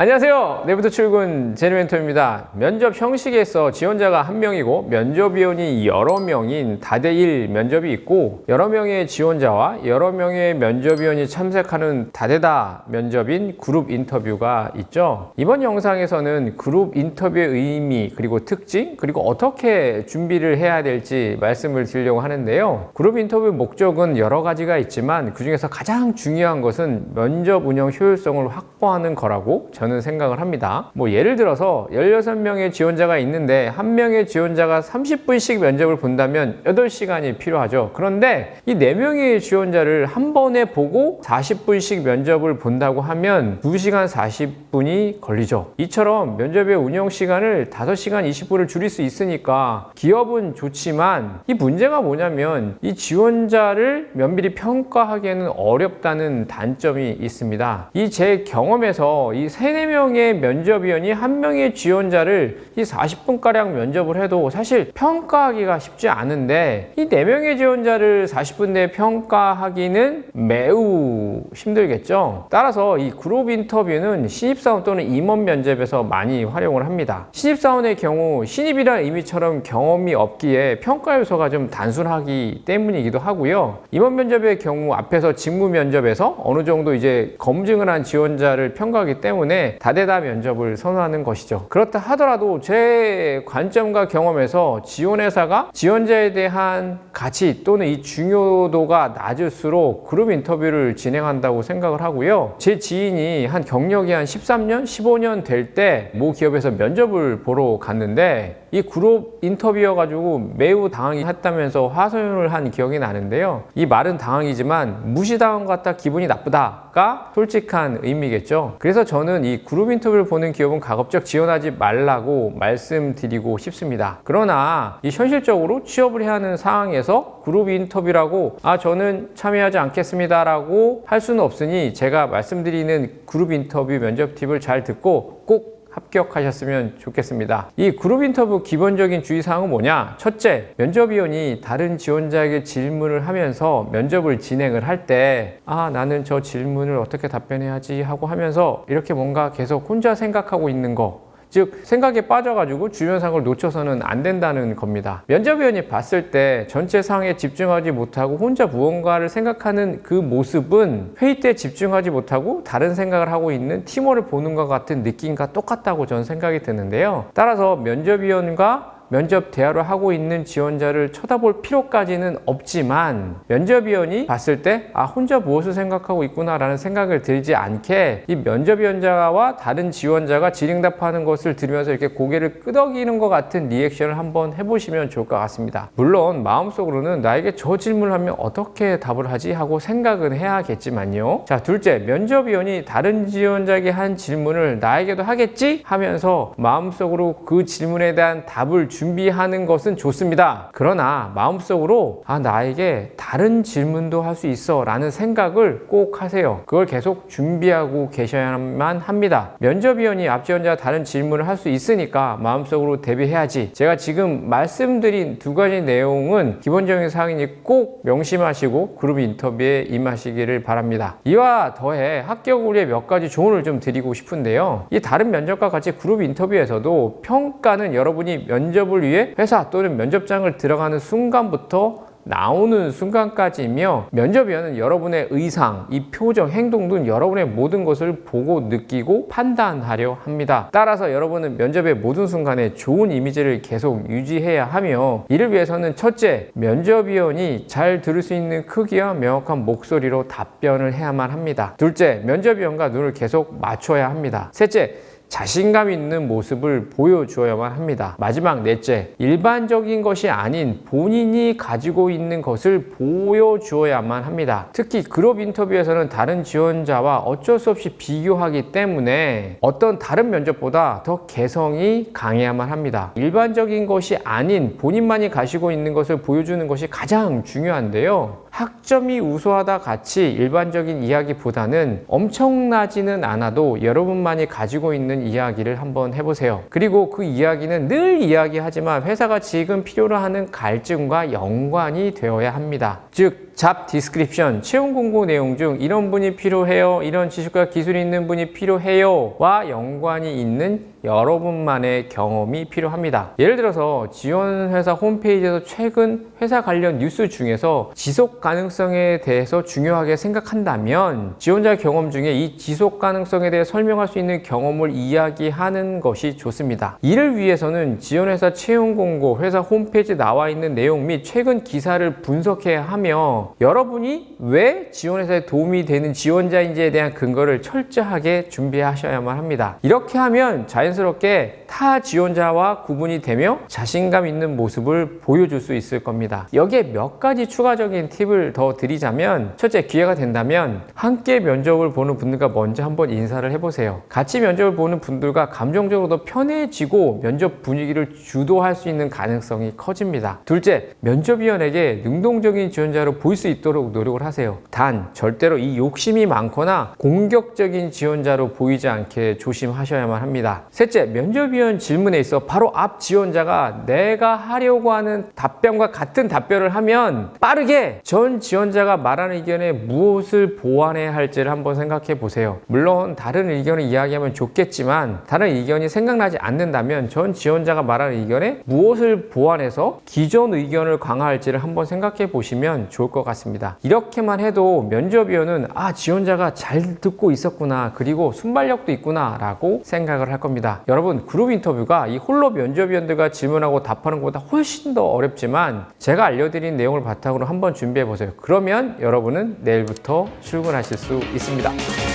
안녕하세요. 내부터 출근 제르멘토입니다. 면접 형식에서 지원자가 한 명이고 면접 위원이 여러 명인 다대일 면접이 있고 여러 명의 지원자와 여러 명의 면접 위원이 참석하는 다대다 면접인 그룹 인터뷰가 있죠. 이번 영상에서는 그룹 인터뷰의 의미 그리고 특징 그리고 어떻게 준비를 해야 될지 말씀을 드리려고 하는데요. 그룹 인터뷰 목적은 여러 가지가 있지만 그 중에서 가장 중요한 것은 면접 운영 효율성을 확보하는 거라고 저는 생각을 합니다. 뭐 예를 들어서 16명의 지원자가 있는데 한 명의 지원자가 30분씩 면접을 본다면 8시간이 필요하죠. 그런데 이 4명의 지원자를 한 번에 보고 40분씩 면접을 본다고 하면 2시간 40분이 걸리죠. 이처럼 면접의 운영 시간을 5시간 20분을 줄일 수 있으니까 기업은 좋지만 이 문제가 뭐냐면 이 지원자를 면밀히 평가하기에는 어렵다는 단점이 있습니다. 이 제 경험에서 이 3, 4명의 면접위원이 한 명의 지원자를 이 40분가량 면접을 해도 사실 평가하기가 쉽지 않은데 이 4명의 지원자를 40분 내에 평가하기는 매우 힘들겠죠. 따라서 이 그룹 인터뷰는 신입사원 또는 임원 면접에서 많이 활용을 합니다. 신입사원의 경우 신입이라는 의미처럼 경험이 없기에 평가 요소가 좀 단순하기 때문이기도 하고요. 임원 면접의 경우 앞에서 직무 면접에서 어느 정도 이제 검증을 한 지원자를 평가하기 때문에 다대다 면접을 선호하는 것이죠. 그렇다 하더라도 제 관점과 경험에서 지원회사가 지원자에 대한 가치 또는 이 중요도가 낮을수록 그룹 인터뷰를 진행한다고 생각을 하고요. 제 지인이 한 경력이 한 13년, 15년 될 때 모 기업에서 면접을 보러 갔는데 이 그룹 인터뷰여가지고 매우 당황이 했다면서 화소연을 한 기억이 나는데요. 이 말은 당황이지만 무시당한 것 같다 기분이 나쁘다가 솔직한 의미겠죠. 그래서 저는 이 그룹 인터뷰를 보는 기업은 가급적 지원하지 말라고 말씀드리고 싶습니다. 그러나 이 현실적으로 취업을 해야 하는 상황에서 그룹 인터뷰라고 아 저는 참여하지 않겠습니다라고 할 수는 없으니 제가 말씀드리는 그룹 인터뷰 면접 팁을 잘 듣고 꼭 합격하셨으면 좋겠습니다. 이 그룹 인터뷰 기본적인 주의사항은 뭐냐? 첫째, 면접위원이 다른 지원자에게 질문을 하면서 면접을 진행을 할 때, 아, 나는 저 질문을 어떻게 답변해야지 하고 하면서 이렇게 뭔가 계속 혼자 생각하고 있는 거, 즉 생각에 빠져가지고 주변 상황을 놓쳐서는 안 된다는 겁니다. 면접위원이 봤을 때 전체 상황에 집중하지 못하고 혼자 무언가를 생각하는 그 모습은 회의 때 집중하지 못하고 다른 생각을 하고 있는 팀원을 보는 것 같은 느낌과 똑같다고 저는 생각이 드는데요. 따라서 면접위원과 면접 대화를 하고 있는 지원자를 쳐다볼 필요까지는 없지만 면접위원이 봤을 때 아 혼자 무엇을 생각하고 있구나라는 생각을 들지 않게 이 면접위원자와 다른 지원자가 질의응답하는 것을 들으면서 이렇게 고개를 끄덕이는 것 같은 리액션을 한번 해보시면 좋을 것 같습니다. 물론 마음속으로는 나에게 저 질문을 하면 어떻게 답을 하지 하고 생각은 해야겠지만요. 자 둘째 면접위원이 다른 지원자에게 한 질문을 나에게도 하겠지 하면서 마음속으로 그 질문에 대한 답을 준비하는 것은 좋습니다. 그러나 마음속으로 아 나에게 다른 질문도 할 수 있어 라는 생각을 꼭 하세요. 그걸 계속 준비하고 계셔야만 합니다. 면접위원이 앞 지원자와 다른 질문을 할 수 있으니까 마음속으로 대비해야지. 제가 지금 말씀드린 두 가지 내용은 기본적인 사항이니 꼭 명심하시고 그룹 인터뷰에 임하시기를 바랍니다. 이와 더해 합격을 위해 몇 가지 조언을 좀 드리고 싶은데요. 이 다른 면접과 같이 그룹 인터뷰에서도 평가는 여러분이 면접 을 위해 회사 또는 면접장을 들어가는 순간부터 나오는 순간까지이며 면접위원은 여러분의 의상, 이 표정, 행동 등 여러분의 모든 것을 보고 느끼고 판단하려 합니다. 따라서 여러분은 면접의 모든 순간에 좋은 이미지를 계속 유지해야 하며 이를 위해서는 첫째, 면접위원이 잘 들을 수 있는 크기와 명확한 목소리로 답변을 해야만 합니다. 둘째, 면접위원과 눈을 계속 맞춰야 합니다. 셋째, 자신감 있는 모습을 보여주어야만 합니다. 마지막 넷째, 일반적인 것이 아닌 본인이 가지고 있는 것을 보여주어야만 합니다. 특히 그룹 인터뷰에서는 다른 지원자와 어쩔 수 없이 비교하기 때문에 어떤 다른 면접보다 더 개성이 강해야만 합니다. 일반적인 것이 아닌 본인만이 가지고 있는 것을 보여주는 것이 가장 중요한데요. 학점이 우수하다 같이 일반적인 이야기보다는 엄청나지는 않아도 여러분만이 가지고 있는 이야기를 한번 해보세요. 그리고 그 이야기는 늘 이야기하지만 회사가 지금 필요로 하는 갈증과 연관이 되어야 합니다. 즉, 잡 디스크립션, 채용 공고 내용 중 이런 분이 필요해요. 이런 지식과 기술이 있는 분이 필요해요. 와 연관이 있는 여러분만의 경험이 필요합니다. 예를 들어서 지원회사 홈페이지에서 최근 회사 관련 뉴스 중에서 지속 가능성에 대해서 중요하게 생각한다면 지원자 경험 중에 이 지속 가능성에 대해 설명할 수 있는 경험을 이야기하는 것이 좋습니다. 이를 위해서는 지원회사 채용 공고, 회사 홈페이지에 나와 있는 내용 및 최근 기사를 분석해야 하며 여러분이 왜 지원회사에 도움이 되는 지원자인지에 대한 근거를 철저하게 준비하셔야만 합니다. 이렇게 하면 자연스럽게 타 지원자와 구분이 되며 자신감 있는 모습을 보여줄 수 있을 겁니다. 여기에 몇 가지 추가적인 팁을 더 드리자면 첫째 기회가 된다면 함께 면접을 보는 분들과 먼저 한번 인사를 해보세요. 같이 면접을 보는 분들과 감정적으로 더 편해지고 면접 분위기를 주도할 수 있는 가능성이 커집니다. 둘째, 면접위원에게 능동적인 지원자로 보일 수 있도록 노력을 하세요. 단 절대로 이 욕심이 많거나 공격적인 지원자로 보이지 않게 조심하셔야만 합니다. 셋째, 면접위원 질문에 있어 바로 앞 지원자가 내가 하려고 하는 답변과 같은 답변을 하면 빠르게 전 지원자가 말하는 의견에 무엇을 보완해야 할지를 한번 생각해 보세요. 물론 다른 의견을 이야기하면 좋겠지만 다른 의견이 생각나지 않는다면 전 지원자가 말하는 의견에 무엇을 보완해서 기존 의견을 강화할지를 한번 생각해 보시면 좋을 것 같습니다. 이렇게만 해도 면접위원은 아 지원자가 잘 듣고 있었구나 그리고 순발력도 있구나 라고 생각을 할 겁니다. 여러분 그룹 인터뷰가 이 홀로 면접위원들과 질문하고 답하는 것보다 훨씬 더 어렵지만 제가 알려드린 내용을 바탕으로 한번 준비해 보세요. 그러면 여러분은 내일부터 출근하실 수 있습니다.